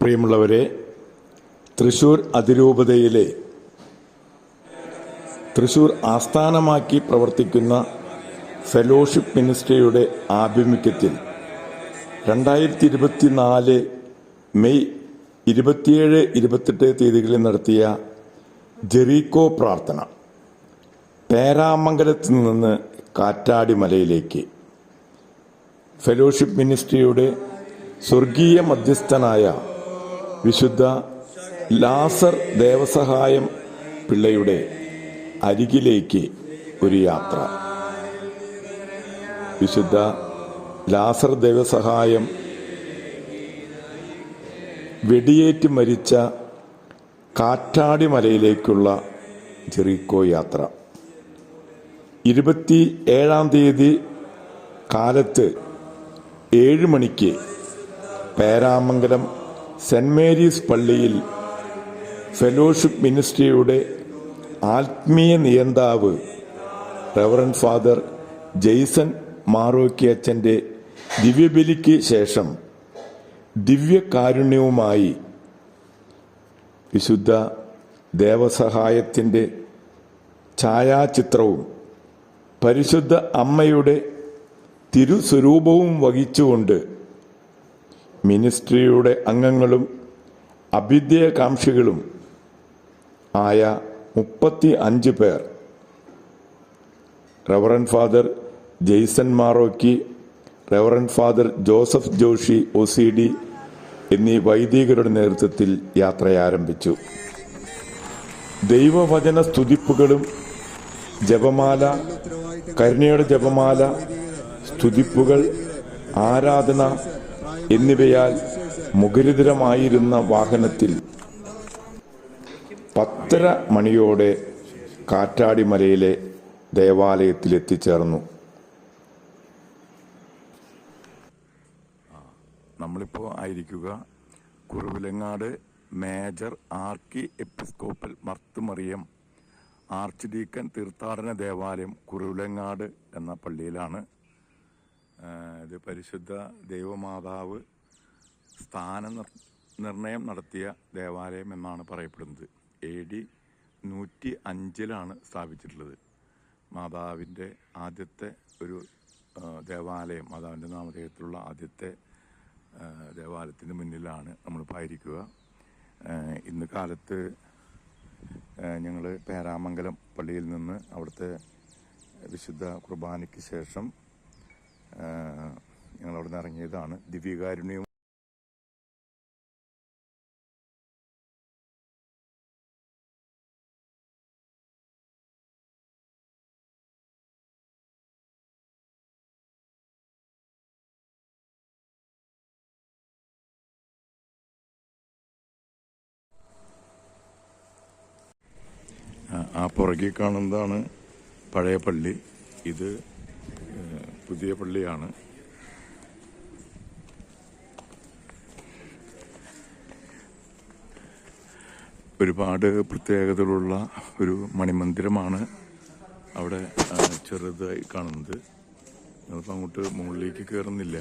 പ്രിയമുള്ളവരെ തൃശൂർ അതിരൂപതയിലെ തൃശൂർ ആസ്ഥാനമാക്കി പ്രവർത്തിക്കുന്ന ഫെലോഷിപ്പ് മിനിസ്ട്രിയുടെ ആഭിമുഖ്യത്തിൽ രണ്ടായിരത്തി ഇരുപത്തിനാല് മെയ് ഇരുപത്തിയേഴ് ഇരുപത്തെട്ട് തീയതികളിൽ നടത്തിയ ജെറീക്കോ പ്രാർത്ഥന പേരാമംഗലത്ത് നിന്ന് കാറ്റാടി മലയിലേക്ക് ഫെലോഷിപ്പ് മിനിസ്ട്രിയുടെ സ്വർഗീയ മധ്യസ്ഥനായ വിശുദ്ധ ലാസർ ദേവസഹായം പിള്ളയുടെ അരികിലേക്ക് ഒരു യാത്ര. വിശുദ്ധ ലാസർ ദേവസഹായം വെടിയേറ്റ് മരിച്ച കാറ്റാടി മലയിലേക്കുള്ള ജെറിക്കോ യാത്ര. ഇരുപത്തി ഏഴാം തീയതി കാലത്ത് ഏഴ് മണിക്ക് പേരാമംഗലം സെന്റ് മേരീസ് പള്ളിയിൽ ഫെലോഷിപ്പ് മിനിസ്ട്രിയുടെ ആത്മീയ നിയന്താവ് റവറൻ ഫാദർ ജെയ്സൺ മാറോക്കി അച്ഛന്റെ ദിവ്യബലിക്ക് ശേഷം ദിവ്യകാരുണ്യവുമായി വിശുദ്ധ ദേവസഹായത്തിന്റെ ഛായാചിത്രവും പരിശുദ്ധ അമ്മയുടെ തിരുസ്വരൂപവും വഹിച്ചുകൊണ്ട് മിനിസ്ട്രിയുടെ അംഗങ്ങളും അഭ്യുദയകാംക്ഷികളും ആയ മുപ്പത്തി അഞ്ച് പേർ. Reverend father Jaison Marokki reverend father Joseph Joshi O C D എന്നീ വൈദികരുടെ നേതൃത്വത്തിൽ യാത്ര ആരംഭിച്ചു ദൈവവചന സ്തുതിപ്പുകളും ജപമാല കരുണയുടെ ജപമാല സ്തുതിപ്പുകൾ ആരാധന എന്നിവയാൽ മുഖരിതരമായിരുന്ന വാഹനത്തിൽ പത്തര മണിയോടെ കാറ്റാടിമലയിലെ ദേവാലയത്തിൽ എത്തിച്ചേർന്നു നമ്മളിപ്പോൾ ആയിരിക്കുക. Kuravilangad major archiepiscopal Marthmariam archdeacon തീർത്ഥാടന ദേവാലയം കുറുവിലങ്ങാട് എന്ന പള്ളിയിലാണ്. ഇത് പരിശുദ്ധ ദൈവമാതാവ് സ്ഥാന നിർണയം നടത്തിയ ദേവാലയം എന്നാണ് പറയപ്പെടുന്നത്. എ ഡി നൂറ്റി അഞ്ചിലാണ് സ്ഥാപിച്ചിട്ടുള്ളത്. മാതാവിന്റെ ആദ്യത്തെ ഒരു ദേവാലയം മാതാവിന്റെ നാമധേയത്തിലുള്ള ആദ്യത്തെ ദേവാലയത്തിന് മുന്നിലാണ് നമ്മൾ ആയിരിക്കുക ആ, ഇന്ന് കാലത്ത് ഞങ്ങൾ പേരാമംഗലം പള്ളിയിൽ നിന്ന് അവിടുത്തെ വിശുദ്ധ കുർബാനയ്ക്ക് ശേഷം ഞങ്ങൾ അവിടെ നിന്ന് ഇറങ്ങിയതാണ്. ദിവ്യകാരുണ്യവും ആ, പുറകെ കാണുന്നതാണ് പഴയ പള്ളി. ഇത് പുതിയ പള്ളിയാണ് ഒരുപാട് പ്രത്യേകതകളുള്ള ഒരു മണിമന്ദിരമാണ് അവിടെ ചെറുതായി കാണുന്നത് ഞങ്ങളിപ്പോൾ അങ്ങോട്ട് മുകളിലേക്ക് കയറുന്നില്ല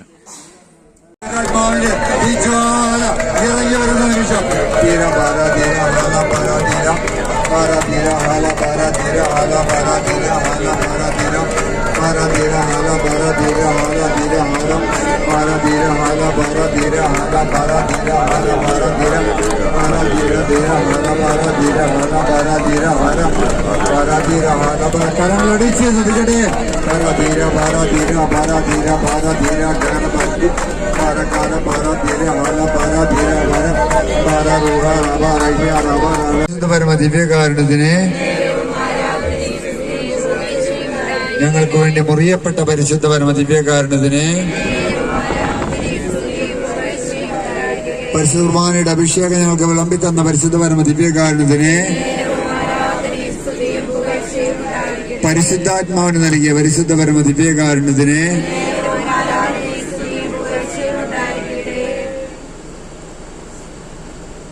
ഇറങ്ങി വരുന്ന നിമിഷം തീര പാര തീര ഹാല പാര ഹാല ഹാല ഹാല തീര ഹാല പാര തീര ഹാല പാര തീര ഹാല പാര തീര ഹാല പാര തീര ഹാല തീര തീര ഹാല പാര തീര ഹാല പാര തീര ഹാല പാര തീര ഹാല പാര കരങ്ങളടിച്ച് ശ്രദ്ധിക്കട്ടെ പാര തീര പാര തീര പാര തീര പാര തീര ഞങ്ങൾക്ക് വേണ്ടി മുറിയപ്പെട്ട പരിശുദ്ധ പരമ ദിവ്യകാരുണ്യത്തിനെ പരിശുദ്ധ കുർബാനയുടെ അഭിഷേകം ഞങ്ങൾക്ക് വിളമ്പി തന്ന പരിശുദ്ധ പരമ ദിവ്യകാരുണ്യത്തിനെ പരിശുദ്ധാത്മാവിന് നൽകിയ പരിശുദ്ധ പരമ ദിവ്യകാരുണ്യത്തിനെ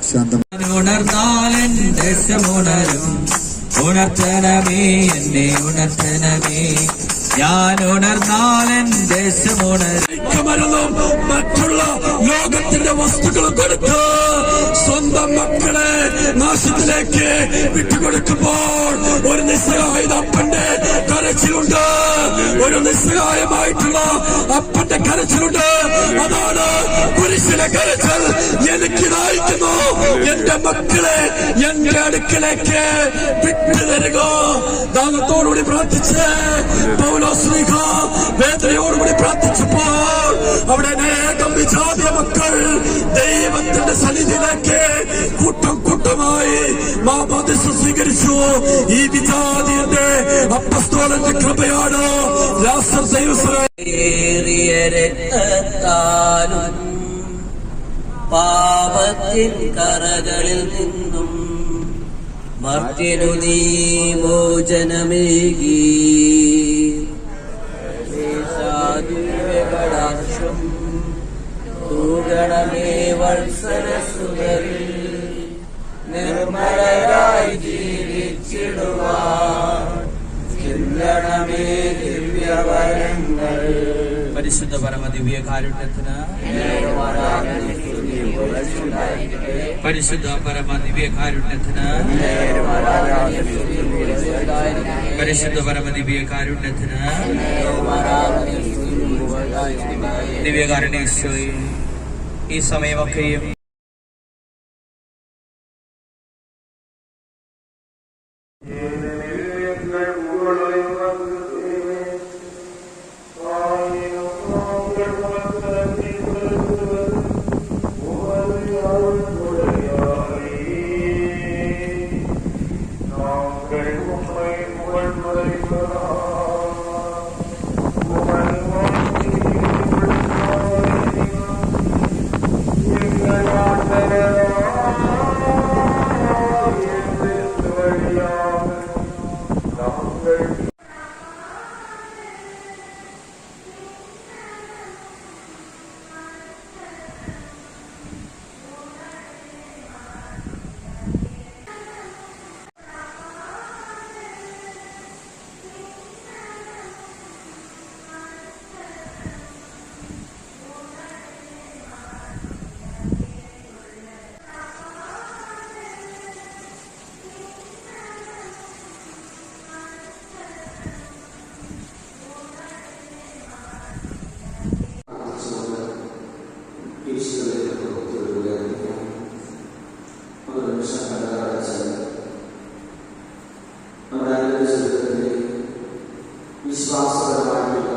ശാന്തം ഉണർന്നാലും ദശമുണരും ഉണർത്തനമേ എന്നെ ഉണർത്തണമേ. ഞാൻ ഉണർന്നാൽ ദേശം ദേശമുണരും മരുന്നും മറ്റുള്ള ലോകത്തിന്റെ വസ്തുക്കളും കൊടുത്ത് സ്വന്തം മക്കളെ നാശത്തിലേക്ക് വിട്ടുകൊടുക്കുമ്പോൾ ഒരു നിസ്സഹായത അപ്പന്റെ കരച്ചിലുണ്ട്. ഒരു നിസ്സഹായമായിട്ടുള്ള അപ്പന്റെ കരച്ചിലുണ്ട്. അതാണ് പുരുഷന്റെ കരച്ചിൽ. എനിക്ക് നയിക്കുന്നു. എന്റെ മക്കളെ എന്റെ അടുക്കിലേക്ക് വിട്ടു തരിക ദാനത്തോടുകൂടി പ്രാർത്ഥിച്ച് പൗലോ ശ്രീഖ അവിടെ അനേകം മക്കൾ ദൈവത്തിന്റെ സന്നിധിയിലേക്ക് കൂട്ടം കൂട്ടമായി മാമോദിസ സ്വീകരിച്ചു. ഈ വിജാതിയുടെ അപ്പസ്തോലന്റെ കൃപയാണ് ദൈവസ്വര പാപത്തിൻ കറകളിൽ നിന്നും മർത്തിനു നീ മോചനമേകി തൂഗണമേ വത്സരസുതരിൽ നിർമ്മലരായി ജീവിച്ചിടുവാൻ. ചിന്തണമേ ദിവ്യവരങ്ങൾ. പരിശുദ്ധ പരമ ദിവ്യ കാരുണ്യത്തിന് പരിശുദ്ധ പരമ ദിവ്യ കാരുണ്യത്തിന് പരിശുദ്ധ പരമ ദിവ്യ കാരുണ്യത്തിന് ദിവ്യകാരുണ്യേശ്വരി ഈ സമയമൊക്കെയും Thank ഒരു നിമിഷം വിശ്വാസപരമായിട്ടുള്ള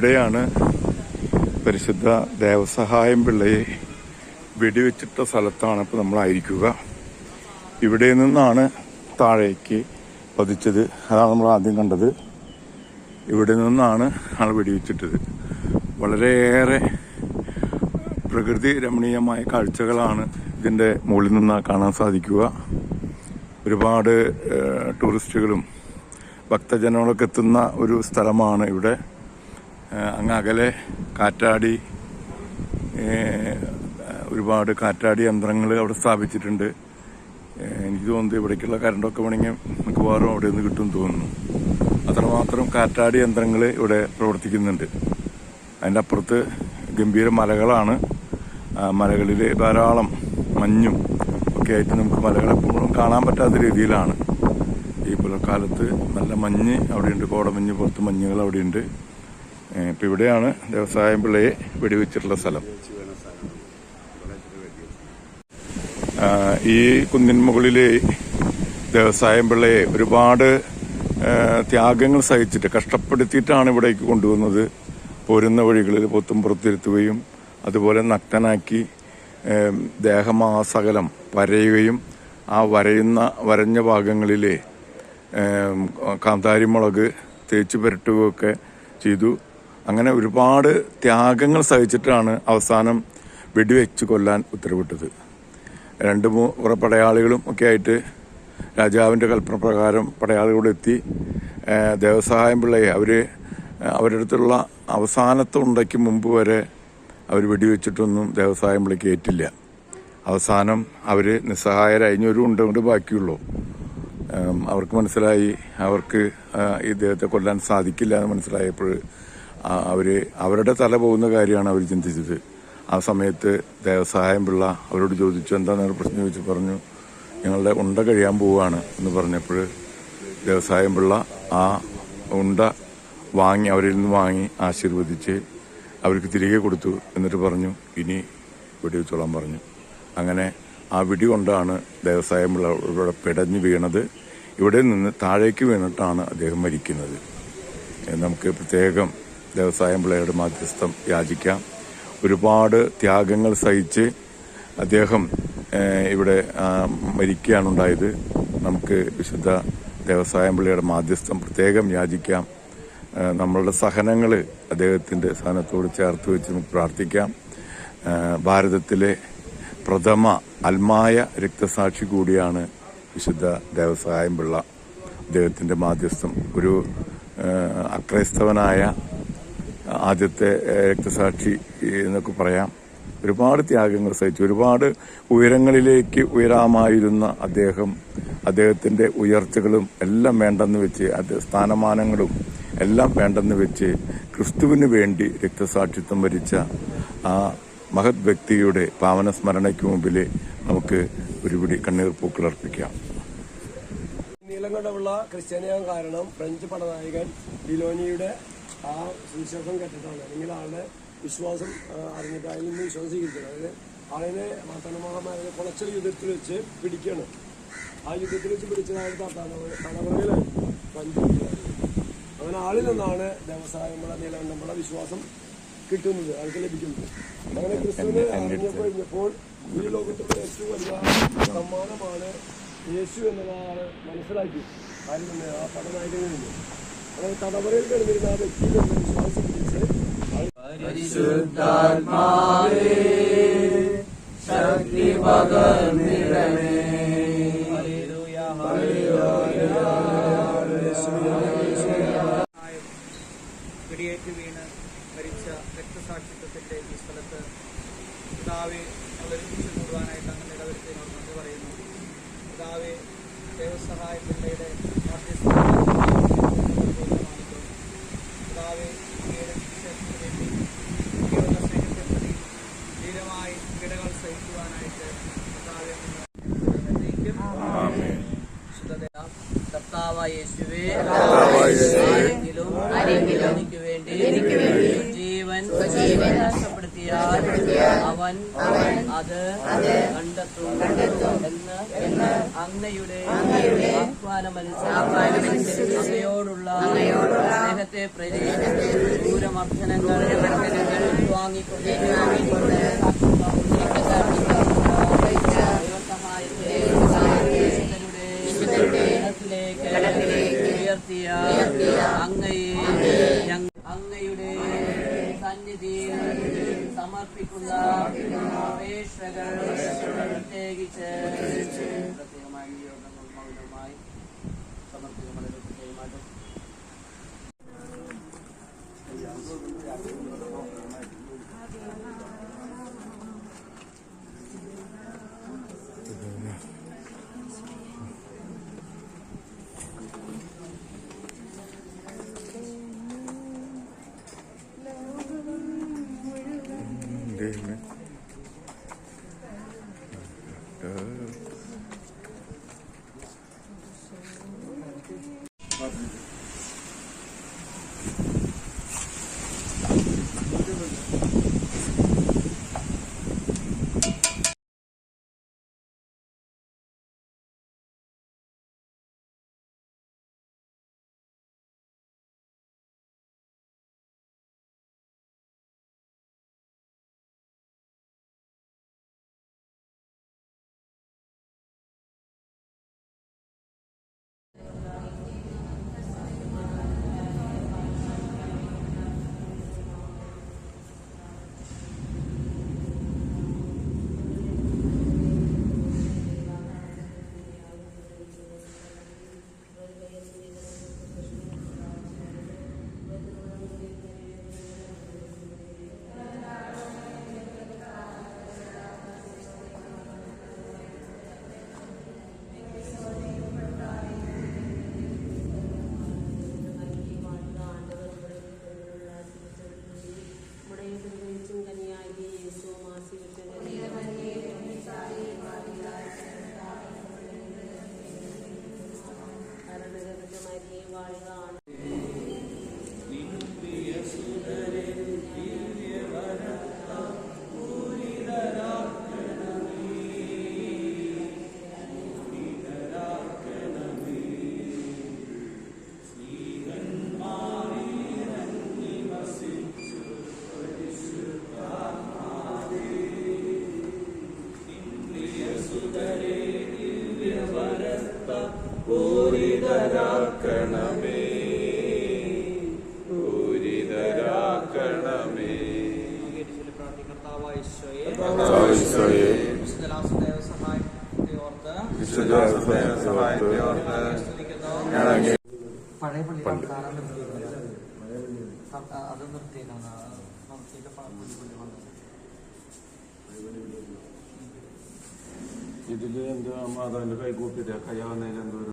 ഇവിടെയാണ് പരിശുദ്ധ ദേവസഹായം പിള്ളയെ വെടിവെച്ചിട്ട സ്ഥലത്താണ് ഇപ്പോൾ നമ്മളായിരിക്കുക. ഇവിടെ നിന്നാണ് താഴേക്ക് പതിച്ചത്. അതാണ് നമ്മൾ ആദ്യം കണ്ടത്. ഇവിടെ നിന്നാണ് ആൾ വെടിവെച്ചിട്ടത്. വളരെയേറെ പ്രകൃതി രമണീയമായ കാഴ്ചകളാണ് ഇതിന്റെ മുകളിൽ നിന്ന് കാണാൻ സാധിക്കുക. ഒരുപാട് ടൂറിസ്റ്റുകളും ഭക്തജനങ്ങളൊക്കെ എത്തുന്ന ഒരു സ്ഥലമാണ് ഇവിടെ. അങ്ങ് അകലെ കാറ്റാടി ഒരുപാട് കാറ്റാടി യന്ത്രങ്ങൾ അവിടെ സ്ഥാപിച്ചിട്ടുണ്ട്. എനിക്ക് തോന്നുന്നത് ഇവിടേക്കുള്ള കറണ്ടൊക്കെ വേണമെങ്കിൽ മിക്കവാറും അവിടെ നിന്ന് കിട്ടും തോന്നുന്നു. അത്രമാത്രം കാറ്റാടി യന്ത്രങ്ങൾ ഇവിടെ പ്രവർത്തിക്കുന്നുണ്ട്. അതിന്റെ അപ്പുറത്ത് ഗംഭീര മലകളാണ്. മലകളിൽ ധാരാളം മഞ്ഞും ഒക്കെ ആയിട്ട് നമുക്ക് മലകൾ എപ്പോഴും കാണാൻ പറ്റാത്ത രീതിയിലാണ്. ഈ പുലർക്കാലത്ത് നല്ല മഞ്ഞ് അവിടെയുണ്ട്. കോടമഞ്ഞ് പുറത്ത് മഞ്ഞുകൾ അവിടെയുണ്ട്. ഇപ്പൊ ഇവിടെയാണ് ദേവസായം പിള്ളയെ വെടിവെച്ചിട്ടുള്ള സ്ഥലം. ഈ കുന്നിൻ മുകളിലെ വ്യവസായം പിള്ളയെ ഒരുപാട് ത്യാഗങ്ങൾ സഹിച്ചിട്ട് കഷ്ടപ്പെടുത്തിയിട്ടാണ് ഇവിടേക്ക് കൊണ്ടുവന്നത്. പോരുന്ന വഴികളിൽ പൊത്തും പുറത്തിരുത്തുകയും അതുപോലെ നഗ്നനാക്കി ദേഹമാസകലം വരയുകയും ആ വരയുന്ന വരഞ്ഞ ഭാഗങ്ങളിലെ കാന്താരിമുളക് തേച്ച് പുരട്ടുകയൊക്കെ ചെയ്തു. അങ്ങനെ ഒരുപാട് ത്യാഗങ്ങൾ സഹിച്ചിട്ടാണ് അവസാനം വെടിവെച്ച് കൊല്ലാൻ ഉത്തരവിട്ടത്. രണ്ട് കുറെ പടയാളികളും ഒക്കെ ആയിട്ട് രാജാവിന്റെ കൽപ്പന പ്രകാരം പടയാളികളോട് എത്തി. ദേവസഹായം പിള്ളയെ അവർ അവരുടെ അടുത്തുള്ള അവസാനത്തെ ഉണ്ടയ്ക്ക് മുമ്പ് വരെ അവർ വെടിവെച്ചിട്ടൊന്നും ദേവസഹായം പിള്ളയ്ക്ക് ഏറ്റില്ല. അവസാനം അവർ ഒരു ഉണ്ട ബാക്കിയുള്ളൂ. അവർക്ക് മനസ്സിലായി. അവർക്ക് ഈ ഇദ്ദേഹത്തെ കൊല്ലാൻ സാധിക്കില്ല എന്ന് മനസ്സിലായപ്പോൾ അവർ അവരുടെ തല പോകുന്ന കാര്യമാണ് അവർ ചിന്തിച്ചത്. ആ സമയത്ത് ദേവസഹായം പിള്ള അവരോട് ചോദിച്ചു എന്താണെന്ന് പ്രശ്നം? ചോദിച്ചു പറഞ്ഞു ഞങ്ങളുടെ ഉണ്ട കഴിയാൻ പോവുകയാണ് എന്ന് പറഞ്ഞപ്പോൾ ദേവസഹായം പിള്ള ആ ഉണ്ട വാങ്ങി അവരിൽ നിന്ന് വാങ്ങി ആശീർവദിച്ച് അവർക്ക് തിരികെ കൊടുത്തു എന്നിട്ട് പറഞ്ഞു ഇനി വെടിവെച്ചോളാൻ പറഞ്ഞു. അങ്ങനെ ആ വെടി കൊണ്ടാണ് ദേവസായം പിള്ള ഇവിടെ പിടഞ്ഞു വീണത്. ഇവിടെ നിന്ന് താഴേക്ക് വീണിട്ടാണ് അദ്ദേഹം മരിക്കുന്നത്. നമുക്ക് പ്രത്യേകം വ്യവസായം പിള്ളയുടെ മാധ്യസ്ഥം യാചിക്കാം. ഒരുപാട് ത്യാഗങ്ങൾ സഹിച്ച് അദ്ദേഹം ഇവിടെ മരിക്കുകയാണുണ്ടായത് നമുക്ക് വിശുദ്ധ ദേവസ്വായം പിള്ളയുടെ മാധ്യസ്ഥം പ്രത്യേകം യാചിക്കാം. നമ്മളുടെ സഹനങ്ങൾ അദ്ദേഹത്തിന്റെ സഹനത്തോട് ചേർത്ത് വെച്ച് നമുക്ക് പ്രാർത്ഥിക്കാം. ഭാരതത്തിലെ പ്രഥമ അൽമായ രക്തസാക്ഷി കൂടിയാണ് വിശുദ്ധ ദേവസ്വായം പിള്ള. അദ്ദേഹത്തിന്റെ മാധ്യസ്ഥം ഒരു അക്രൈസ്തവനായ ആദ്യത്തെ രക്തസാക്ഷി എന്നൊക്കെ പറയാം. ഒരുപാട് ത്യാഗങ്ങൾ സഹിച്ചു. ഒരുപാട് ഉയരങ്ങളിലേക്ക് ഉയരാമായിരുന്ന അദ്ദേഹം അദ്ദേഹത്തിന്റെ ഉയർച്ചകളും എല്ലാം വേണ്ടെന്ന് വെച്ച് സ്ഥാനമാനങ്ങളും എല്ലാം വേണ്ടെന്ന് വെച്ച് ക്രിസ്തുവിന് വേണ്ടി രക്തസാക്ഷിത്വം വരിച്ച ആ മഹത് വ്യക്തിയുടെ പാവന സ്മരണയ്ക്ക് മുമ്പിൽ നമുക്ക് ഒരുപിടി കണ്ണീർ പൂക്കൾ അർപ്പിക്കാം. നീലങ്കടമുള്ള ക്രിസ്ത്യാനിയാൻ കാരണം ഫ്രഞ്ച് പടനായകൻ ഡിലോനിയുടെ ആ സുവിശേഷം കേട്ടിട്ടാണ്. അല്ലെങ്കിൽ ആളുടെ വിശ്വാസം അറിഞ്ഞിട്ട് അതിൽ നിന്ന് വിശ്വാസം സ്വീകരിക്കണം അതായത് ആളിനെ മാത്തനമാകമാരെ കുളച്ചൽ യുദ്ധത്തിൽ വെച്ച് പിടിക്കുകയാണ് ആ യുദ്ധത്തിൽ വെച്ച് പിടിച്ചതായിട്ട് തലമുറയിലാണ് അങ്ങനെ ആളിൽ നിന്നാണ് വ്യവസായമുള്ള നിലവിലുള്ള വിശ്വാസം കിട്ടുന്നത് ആൾക്ക് ലഭിക്കുന്നത്. അങ്ങനെ ക്രിസ്തുവിനെ അറിഞ്ഞപ്പോൾ കഴിഞ്ഞപ്പോൾ ഈ ലോകത്തുള്ള ഏറ്റവും വലിയ സമ്മാനമാണ് യേശു എന്നതാണ് മനസ്സിലാക്കി അതിൽ നിന്ന്? ആ നിന്ന്. അങ്ങനെ തടവറയിൽ കിടന്നിരുന്ന ആ വ്യക്തിയിൽ നിന്ന് വിശ്വാസം പിടിച്ച് വെടിയേറ്റ് വീണ് മരിച്ച രക്തസാക്ഷിത്വത്തിന്റെ ഈ സ്ഥലത്ത് പിതാവെ അവതരിപ്പിച്ചു കൂടുവാനായിട്ട് അങ്ങനെ ഇടവരുത്തിനോട് നന്ദി പറയുന്നു. പിതാവെ ദേവസഹായ പിള്ളയുടെ പീഡകൾ സഹിക്കുവാനായിട്ട് കർത്താവ് യേശുവേ. the uh, Amen. ഇതിൽ എന്തോ മാതാവിന്റെ കൈകൂട്ടിട്ട് കയ്യാവുന്നതിന് എന്തോ ഒരു